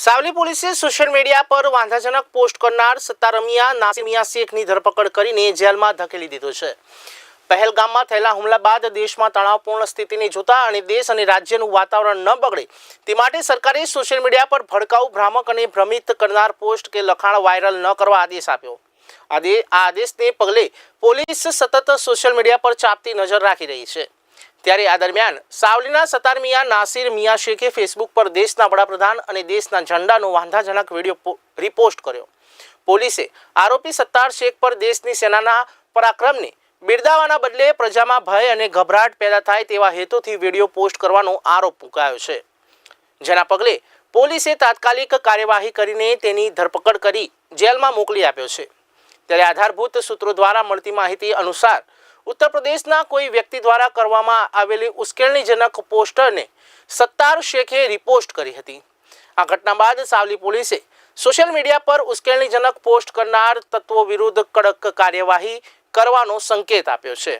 સાવલી પોલીસે social media પર વાંધાજનક પોસ્ટ કરનાર સત્તારમિયા નાસિમિયા શેખની ધરપકડ કરીને જેલમાં ધકેલી દીધો છે. પહેલગામમાં થયેલા હુમલા બાદ દેશમાં તણાવપૂર્ણ સ્થિતિને જોતા અને દેશ અને રાજ્યનું વાતાવરણ ન બગડે તે માટે સરકારે સોશિયલ મીડિયા પર ભડકાઉ ભ્રામક અને ભ્રમિત કરનાર પોસ્ટ કે લખાણ વાયરલ ન કરવા આદેશ આપ્યો. આ આદેશને પગલે પોલીસ સતત સોશિયલ મીડિયા પર ચાપતી નજર રાખી રહી છે. ત્યારે આ દરમિયાન સાવલીના સતાર મિયા નાસિર મિયા શેખે ફેસબુક પર દેશના વડાપ્રધાન અને દેશના ઝંડાનો વાંધાજનક વીડિયો રિપોસ્ટ કર્યો. પોલીસે આરોપી સત્તાર શેખ પર દેશની સેનાના પરાક્રમને બિરદાવાના બદલે પ્રજામાં ભય અને ગભરાટ પેદા થાય તેવા હેતુથી વીડિયો પોસ્ટ કરવાનો આરોપ મુકાયો છે. જેના પગલે પોલીસે તાત્કાલિક કાર્યવાહી કરીને તેની ધરપકડ કરી જેલમાં મોકલી આપ્યો છે. ત્યારે આધારભૂત સૂત્રો દ્વારા મળતી માહિતી અનુસાર ઉત્તર પ્રદેશના કોઈ વ્યક્તિ દ્વારા કરવામાં આવેલી ઉશ્કેરણીજનક પોસ્ટરને સત્તાર શેખે રિપોસ્ટ કરી હતી. આ ઘટના બાદ સાવલી પોલીસે સોશિયલ મીડિયા પર ઉશ્કેરણીજનક પોસ્ટ કરનાર તત્વો વિરુદ્ધ કડક કાર્યવાહી કરવાનો સંકેત આપ્યો છે.